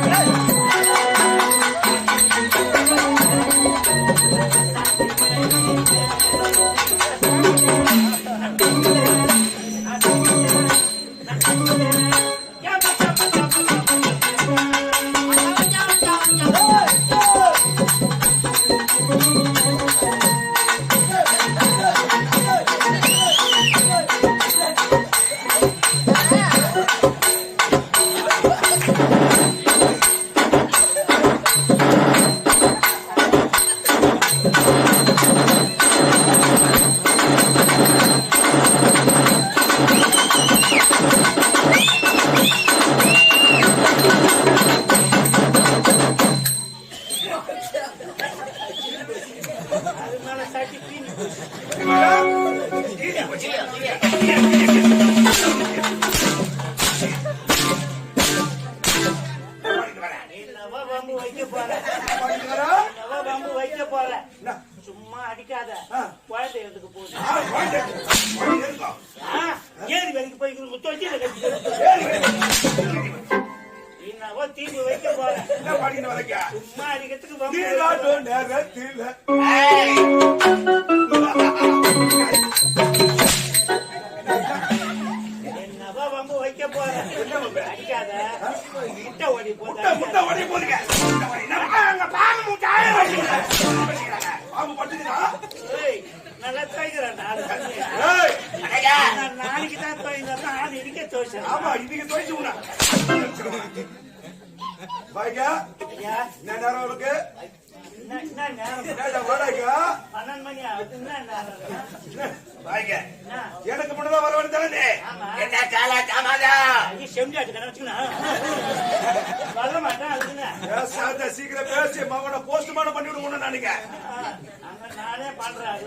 அது சும்மா அடிக்கிறதுக்கு வைக்க போற. என்னவோ வம்பு வைக்க போற? அடிக்காத. முட்டை ஓடி நல்லா துவைக்கிறேன் நாலு தண்ணியா. நான் நாளைக்கு தான் துவைக்கிறேன் ஆள் இருக்க துவைச்சேன் ஆமா பாய்க்கா ஐயா என்ன நேரம் அவளுக்கு? எனக்கு முன்னதான் வர வேண்டியதானே என்ன காலா காமாதா வர மாட்டேன் பேசாத சீக்கிரம் பேசி மகனை போஸ்ட்மார்ட்டம் பண்ணி விடுவோம்னு அங்க நானே பண்றேன்.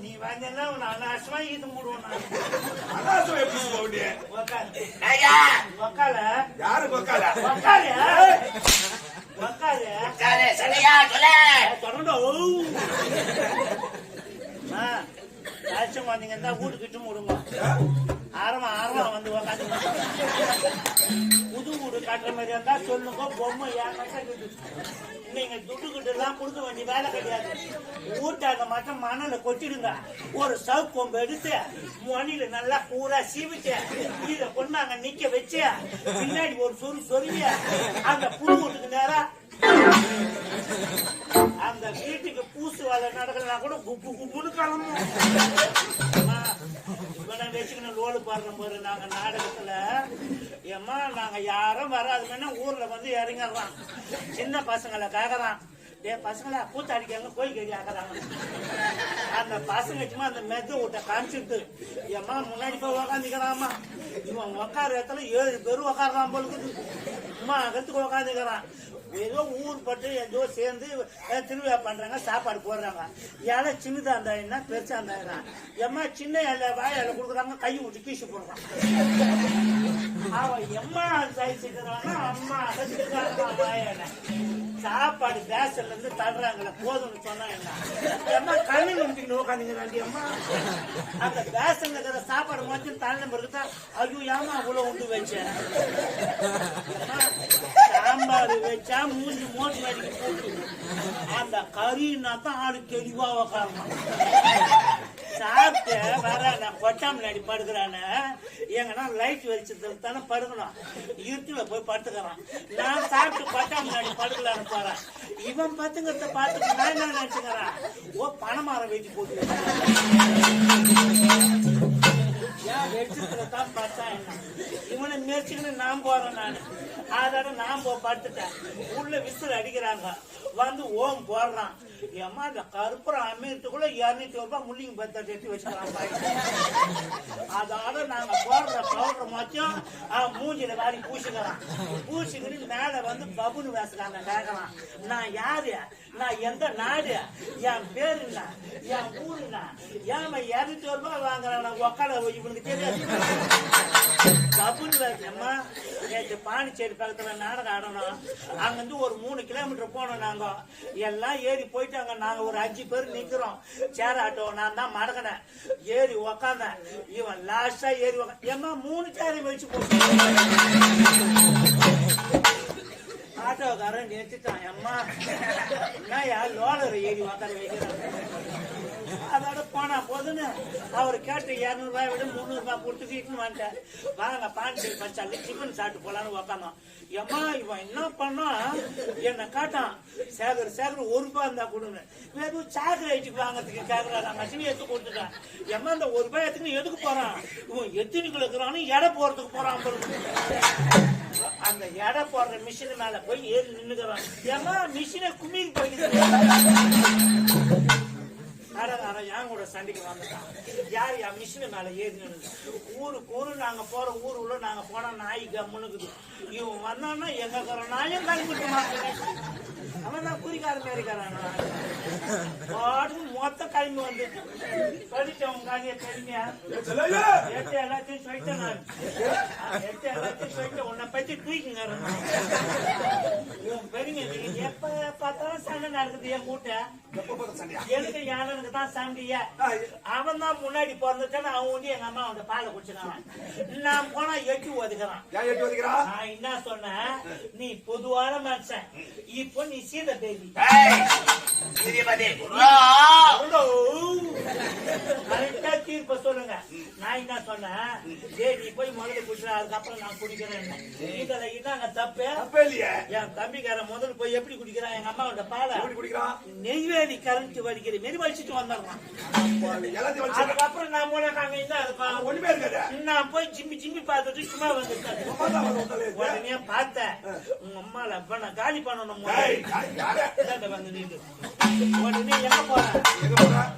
நீ வந்தேன்னா உன்னை அனாவசியமா இது மூடுவோம் நான். அனாசம் எப்படி போக வேண்டிய உக்காரு. உக்கால. யாரு கொக்கால உக்காரு. உக்காரு. தொடர்ந்து ஓ. அம்மா, யாராச்சும் வந்தீங்கன்னா வீட்டுக்கிட்டு மூடுங்க ஆரமா ஆரமா வந்து உக்காந்து காட்டுற மாதிரி இருந்தா சொல்லுங்க பொம்மை ஏன் நீங்க துட்டு கிட்ட எல்லாம் கொடுக்க வேண்டிய வேலை கிடையாது. ஊட்டாங்க மட்டும் மணல கொட்டிடுங்க. ஒரு சவு கொம்பு எடுத்து மணில நல்லா பூரா சீவிச்சு இத கொண்டாங்க நிக்க வச்சு பின்னாடி ஒரு சொரு சொருவிய அந்த புழு வீட்டுக்கு நேரம் அந்த வீட்டுக்கு பூசு வேலை நடக்கிறதா கூட குப்பு குப்புன்னு கிளம்பும் அம்மா, இவனை வச்சுக்கணும் லோடு பாடுற போது நாங்க நாடகத்துல ஏமா நாங்க யாரும் வராதுங்கன்னா ஊர்ல வந்து இறங்கிடுறான். சின்ன பசங்களை கேக்குறான். டே பசங்களா கூத்தாடிக்காங்க கோயில் கறி ஆக்குறாங்க? அந்த பசங்க சும்மா அந்த மெத்த விட்ட காமிச்சிட்டு ஏமா முன்னாடி போய் உக்காந்துக்கிறாமா இவன் உக்கார இடத்துல ஏழு பேரும் உக்காடுறான் போலுக்குது. அம்மா அகத்துக்கு உக்காந்துக்கிறான். ஏதோ ஊர் பட்டு ஏதோ சேர்ந்து திருவிழா பண்றாங்க சாப்பாடு போடுறாங்க. ஏழை சின்னதா இருந்தா பெருசா இருந்தா எம்மா சின்ன இலை வாய் இலை கொடுக்குறாங்க கை விட்டு கீசு போடுறான். அவன் எம்மா சைச்சுக்கிறான்னா அம்மா அகத்துக்கிறாங்க வாய் இலை சாப்பாடு பேசல இருந்து தடுறாங்களே போதும்னு சொன்னா என்ன? எம்மா கண்ணு நிமிட்டிக்கணும் உட்காந்துங்கிறாண்டி அம்மா. அந்த பேசல இருக்கிற சாப்பாடு மட்டும் தள்ள பிறகுதா ஐயோ ஏமா அவ்வளவு உண்டு வச்சேன் அம்மா, சாம்பார் வச்சா மூஞ்சி மோட்டு மாதிரி போட்டு. அந்த கறின்னா தான் ஆளு தெளிவா உக்காரணும் சாப்பிட்டு வர நான் முன்னாடி படுக்கிறானே. எங்கன்னா லைட் வெளிச்சத்துல தானே படுக்கணும். இருட்டுல போய் படுத்துக்கிறான். நான் சாப்பிட்டு கொட்டாமலாடி படுக்கலான்னு போறேன். இவன் பத்துங்கிறத பார்த்து நான் என்ன நினைச்சுக்கிறான்? ஓ பணமரம் வெட்டி போட்டு ஏன் வெளிச்சத்துல தான் பார்த்தா என்ன? இவனை மேய்ச்சிக்கின்னு நான் போறேன் நான். அதோட நான் போ படுத்துட்டேன். உள்ள விசில் அடிக்கிறாங்க. வந்து ஓம் போடுறான். ஏமா இந்த கருப்புறம் அமையத்துக்குள்ள இருநூத்தி ரூபாய் முள்ளிங்க பத்த எடுத்து வச்சுக்கலாம் அதோட நாங்க போடுற பவுடர் மட்டும் அவன் மூஞ்சில வாரி பூசிக்கிறான். பூசிக்கிட்டு மேல வந்து பபுன்னு பேசுறாங்க கேட்கறான் நான் யாரு? நான் எந்த நாடு? என் பேரு என்ன? என் ஊரு என்ன? ஏன் இரநூத்தி ரூபாய் வாங்குறான். உக்கால இவனுக்கு தெரியாது பபுன்னு நேற்று பாண்டிச்சேரி பக்கத்துல நாடகம் ஆடணும் அங்கிருந்து ஒரு மூணு கிலோமீட்டர் போனோம் நாங்க எல்லாம் ஏறி போயிட்டாங்க நாங்க ஒரு அஞ்சு பேர் நிக்கிறோம் சேர் ஆட்டோ நான் தான் மடக்கினேன் ஏறி உக்காந்தேன் இவன் லாஸ்டா ஏறி உக்கா ஏம்மா மூணு எல்லாரையும் வச்சு போட்டு ஆட்டோக்காரன் நிறுத்திட்டான் அம்மா நான் யார் லோலர் ஏறி உக்கார வைக்கிறான் அதோட போனா போதுன்னு அவர் கேட்டு இரநூறுபா விட முந்நூறுபாய் கொடுத்து வீட்டுன்னு வந்துட்டேன். வாங்க பாண்டி பச்சாலி சிக்கன் சாப்பிட்டு போலான்னு உக்காந்தோம். எம்மா இவன் என்ன பண்ணா? என்ன காட்டான். சேகர் சேகர் ஒரு ரூபாய் இருந்தா கொடுங்க வெறும் சாக்லேட்டுக்கு வாங்கறதுக்கு கேக்குறாரு. மசினி எடுத்து கொடுத்துட்டேன். எம்மா இந்த ஒரு ரூபாய் எடுத்துன்னு எதுக்கு போறான்? இவன் எத்தினி கிலோ இருக்கிறான்னு எடை போறதுக்கு போறான் அந்த எடை போடுற மிஷின் மேல போய் ஏறி நின்னுக்கிறான். ஏமா மிஷினை குமிக்கு போயிடுது கடைக்காரன் என் கூட சண்டைக்கு வந்துட்டான் யார் என் மிஷின் மேல ஏறி ஊருக்கு ஊரு நாங்கள் போகிற ஊரு உள்ள நாங்க போனா நாய் கம்முனுக்குது இவன் வந்தான்னா எங்க இருக்கிற நாயும் கழிப்பிட்டு மாட்டேன். அவன் தான் குறிக்கார மாரிக்காரன் பாட்டு மொத்த கிளம்பி வந்து படிச்சவன் காலிய பெருமையா? செல்லையா எடுத்து எல்லாத்தையும் சொல்லிட்டேன் நான். எடுத்து எல்லாத்தையும் சொல்லிட்டேன் உன்னை பத்தி தூக்கிங்க பெருமை நீ எப்ப பார்த்தாலும் சண்டை நடக்குது என் கூட்ட. எனக்கு யானனுக்கு தான் சண்டையா? அவன் தான் முன்னாடி பிறந்துட்டான் அவன் வந்து எங்க அம்மா அவன் பாலை குடிச்சிருக்கான் நான் போனா எட்டி ஒதுக்குறான். நான் என்ன சொன்னேன்? நீ பொதுவான மனுஷன். இப்போ நீ see the baby. Hey! See the baby. Oh! Correct நான் என்ன சொன்னேன்? டேய் நீ போய் முதல்ல குடிச்சிட அதுக்கப்புறம் நான் குடிக்கிறேன் இதுல என்னங்க தப்பு. தப்பே இல்லையே. என் தம்பிக்காரன் முதல்ல போய் எப்படி குடிக்கிறான்? எங்க அம்மாவோட பாலை. எப்படி குடிக்கிறான்? நெய்வேலி கரண்ட் வடிக்கிற மாரி வலிச்சிட்டு வச்சு அதுக்கப்புறம் நான் என்ன இருப்பான் ஒண்ணுமே இருக்காது நான் போய் ஜிம்மி ஜிம்மி பார்த்துட்டு சும்மா வந்துட்டேன். உடனே பார்த்தேன் உங்க அம்மால அப்ப நான் காலி பண்ணணும் ஏய். உடனே எங்க போற? எங்க போற? நீ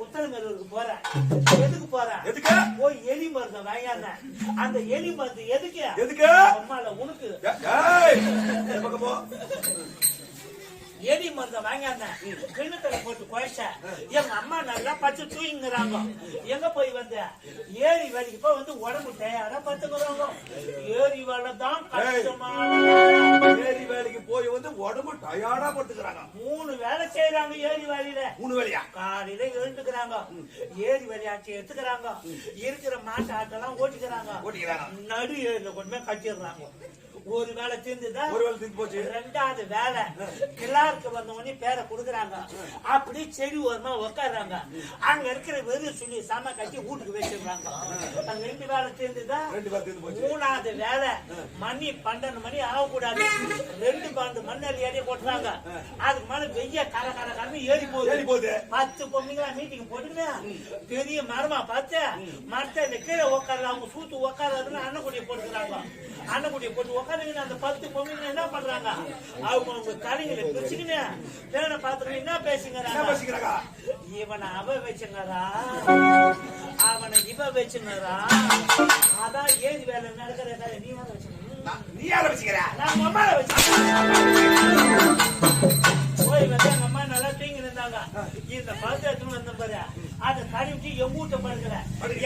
உத்தரமேரூருக்கு போற? எதுக்கு போற? எதுக்கு? போய் எலி மருந்து வாங்கியாந்த அந்த எலி மருந்து எதுக்கு? எதுக்கு? அம்மால உனக்கு. எலி மருந்த வாங்கியாந்த கிண்ணத்துல போட்டு குழைச்ச எங்க அம்மா நல்லா பச்சை தூங்கிங்கிறாங்க. எங்க போய் வந்த? ஏரி வேலைக்கு போய் வந்து உடம்பு தயாரா பத்துக்கிறாங்க ஏரி வேலை தான் கஷ்டமான போய் வந்து உடம்பு டயர்டா படுத்துக்கிறாங்க. மூணு வேலை செய்யறாங்க ஏரி வேலையில மூணு வேலையா? காலையில எழுந்துக்கிறாங்க. ஏரி விளையாட்டு எடுத்துக்கிறாங்க. இருக்கிற மாட்டு ஆட்டெல்லாம் ஓட்டிக்கிறாங்க. ஓட்டிக்கிறாங்க. நடு ஏரியில கொண்டு போய் கட்டிடுறாங்க. ஒரு வேலை தீர்ந்துதா ஒரு வேலை தூக்கி போச்சு. ரெண்டாவது வேலை கிளாருக்கு வந்த உடனே பேரை கொடுக்குறாங்க. அப்படி செடி ஓரமா உட்காடுறாங்க அங்க இருக்கிற வெறும் சொல்லி சம கட்டி வீட்டுக்கு வச்சிடுறாங்க. ரெண்டு வேலை தீர்ந்துதா ரெண்டு பேர் தீர்ந்து போச்சு. மூணாவது வேலை மணி பன்னெண்டு மணி ஆகக்கூடாது. ரெண்டு பன்னெண்டு மணி நேரம் ஏறி போட்டுறாங்க. அதுக்கு மேல வெய்ய கர கர கரன்னு ஏறி ஏறி போகுது. போகுது பத்து பொண்ணுங்களா மீட்டிங் போட்டுங்க பெரிய மரமா பார்த்து மரத்தை கீழே உட்கார்ல அவங்க சூத்து உட்காராதுன்னு அன்னக்குடியை போட்டுக்கிறாங்க. அன்னக்குடியை போட்டு உட்காருங்க அந்த பத்து பொண்ணுங்க என்ன பண்றாங்க? அவங்க அவங்க தலைகளை பிரிச்சுக்கின்னு பேனை பார்த்துட்டு என்ன பேசிக்கிறாங்க? இவனை அவ வச்சுங்கிறா அவனை இவ வச்சுங்கிறா அதான் ஏதி வேலை நடக்கிற கதை நீ வேலை வச்சுங்க நான்- நீ யார வச்சுக்கிற? நான் உங்க அம்மாவை வச்சுக்கிறேன். போய் வந்து எங்க அம்மா நல்லா தூங்கி இருந்தாங்க. இந்த பழத்தை எடுத்துன்னு வந்த பாரு. அதை கழுவிட்டு எங்க வீட்டை படுக்கல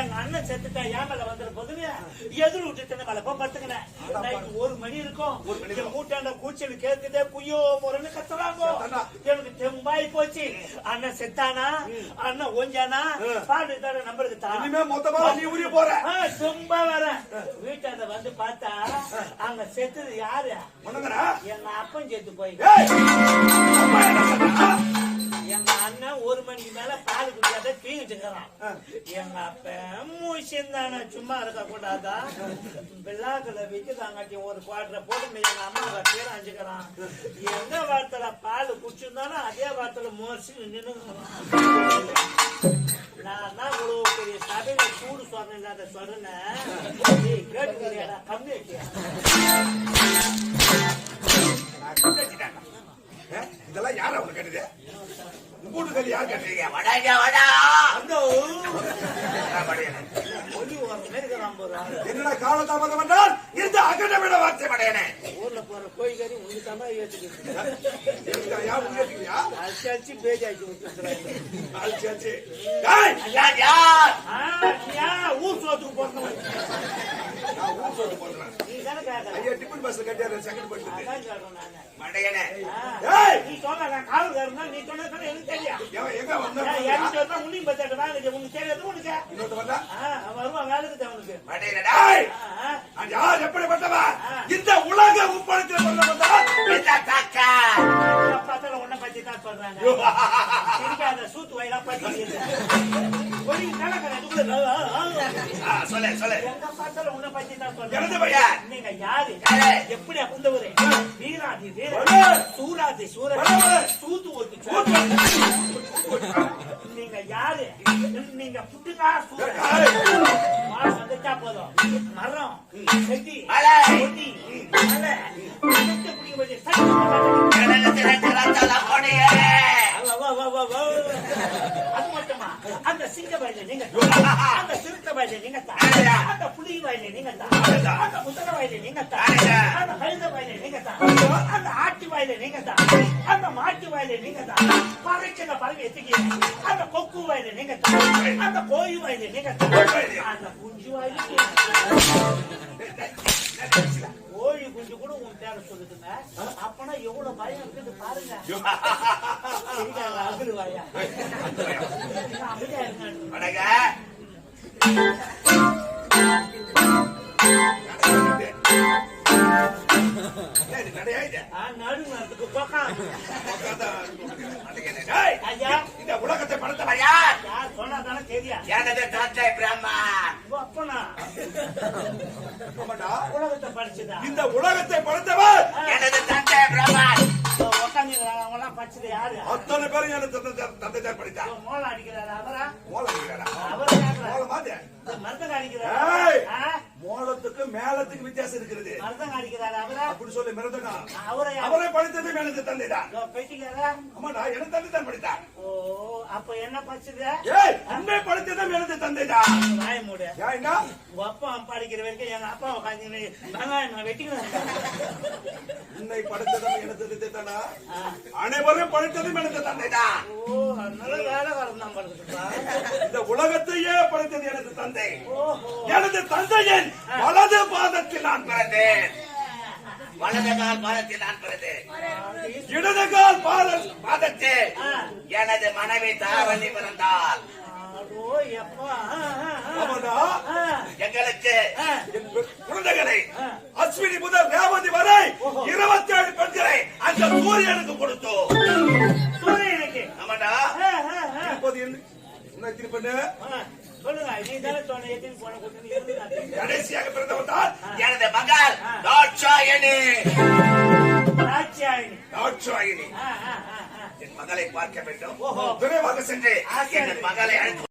எங்க அண்ணன் செத்துட்டா என் மேல வந்துட போதுன்னு எதிர் விட்டுட்டு மேல போய் படுத்துக்கினேன் ஒரு மணி இருக்கும். என் வீட்டாண்ட கூச்சல் கேட்குதே குய்யோ முறைன்னு கத்துறாங்க. எனக்கு தெம்பாய் போச்சு. அண்ணன் செத்தானா? அண்ணன் ஓஞ்சானா? பாட்டு தானே நம்பருக்கு தான் இனிமே மொத்தமா நீ உரிய போற சும்மா வரேன் வீட்டாண்ட வந்து பார்த்தா அங்க செத்தது யாரு? எங்க அப்பன் செத்து போய் மணிக்கு மேல பால் குடிக்காத தூங்கிட்டு இருக்கிறான் எங்க அப்பன் மூச்சின் தானே சும்மா இருக்க கூடாதா? பிள்ளாக்களை விற்குதாங்காட்டி ஒரு குவாட்டரை போட்டு எங்க அம்மா பேர் அஞ்சுக்கிறான் எந்த வாரத்துல பால் குடிச்சிருந்தானோ அதே வாரத்துல மோசி நின்று நான் தான் இவ்வளவு பெரிய சபையில சூடு சொன்ன இல்லாத சொல்றேன். நீ கேட்டுக்கிறியாடா கம்மி வச்சியா நான் கண்டுக்கிட்டேன். ஏ, இதெல்லாம் யாரா உனக்கு கேட்டது உங்க வீட்டுக்கு யார் கேட்டீங்க அந்த நான் படையனே. ஒலி ஒரு மாதிரி இருக்கிறான் போறா என்னடா காலதாமதம் என்றால் இந்த அகண்டமிட வார்த்தை படையனே ஊர்ல போற கோழிக்கறி உங்களுக்கு தான் ஏத்துக்கிட்டு எதுக்குடா, யார் உயர்த்திக்கிறியா? அடிச்சு பேஜ் ஆக்கி விட்டுறாங்க. ஏய், ஊர் சோத்துக்கு போறவன் நான் ஊர் ஐயா, டிஃபன் பஸ்ல கட்டியாரு, செகண்ட் நீ சொன்ன நான் காவல்காரனா நீ எனக்கு தெரியும். எங்க வந்தா வந்தா உனக்கு தெரியாது உனக்கு. வந்தா? வருவான் வேலைக்கு தான் உனக்கு யார் இந்த உலக உப்பளத்தில் சொல்றாங்க. சூத்து வயலா சொல்லு சொல்லு. எங்க பார்த்தாலும் உன்னை பத்தி தான் நீங்க யாரு? எப்படி புந்தவரு வீராதி வீர வரு. சூராதி சூர வரு. சூத்து ஒத்து நீங்க யாரு? நீங்க புட்டுக்கா சூர மரம் வந்துட்டா போதும். மரம் செடி மலை. பிடிக்க வேண்டிய வயல நீங்க அந்த சிறுத்தை வயல நீங்க. அந்த புலி வயல நீங்க. அந்த முத்தர வயல நீங்க. அந்த கழுத வயல நீங்க அந்த ஆட்டு வயல நீங்க அந்த மாட்டு வயல நீங்க பறக்கிற பறவை எத்துக்கீங்க அந்த கொக்கு வயல நீங்க அந்த கோழி வயல நீங்க அந்த குஞ்சு வயல சொல்லுதுங்க அப்பனா எவ்வளவு பயம் இருக்குது பாருங்க இருக்காங்க, அகுரு வாயா. அமைதியா இருங்க. இந்த உலகத்தை படைத்தவன் யார் சொன்னாதானே தெரியா? எனது தந்தை பிரம்மன் உங்க அப்பனா. உலகத்தை படிச்சுதா? இந்த உலகத்தை படைத்தவன் எனது தந்தை யாரு? அத்தனை பேரும் எனது தந்தை இதோ மோளம் அடிக்கிறாரு, அவரா? மோளம் அடிக்கிறாரா? அவரை. மோளம் மாதிரி. மருதங்க அடிக்கிறாரு? மோளத்துக்கு மேளத்துக்கு வித்தியாசம் இருக்கிறது மருதங்க அடிக்கிறாரு, அவரா? அப்படி சொல்லி மிரட்டனா அவரை? அவரை படித்தது எனது தந்தை தான் பெட்டிக்காரா? ஆமாடா தந்தை தான் படித்தான் ஓ, அப்ப என்ன படிச்சது? ஏய் உண்மை படித்ததும் எனது தந்தை தான் மூடு. என்ன உங்க அப்பா படிக்கிற வரைக்கும் எங்க அப்பா உட்காந்து நான் வெட்டிக்கிறேன் உன்னை படித்ததும் எனது தந்தை தானா. அனைவரும் படித்ததும் எனது தந்தை தான் ஓ அதனால வேலைக்காரன் தான் படுத்துப்பா இந்த உலகத்தையே படைத்தது எனது தந்தை. எனது தந்தையின் வலது பாதத்தில் நான் பிறந்தேன். வலது கால் பாதத்தில் நான் பிறந்தேன். இடது கால் பாதம் பாதத்தில். எனது மனைவி தாவணி ஆ, எங்களுக்கு குழந்தைகளை. அஸ்வினி முதல் ரேவதி வரை. இருபத்தி ஏழு பெண்களை அந்த சூரியனுக்கு இருந்து கடைசியாக பிறந்தவன் தான் எனது மகள் தாட்சாயணி. ஆ. என் மகளை பார்க்க வேண்டும். விரைவாக சென்று என் மகளை அழைத்து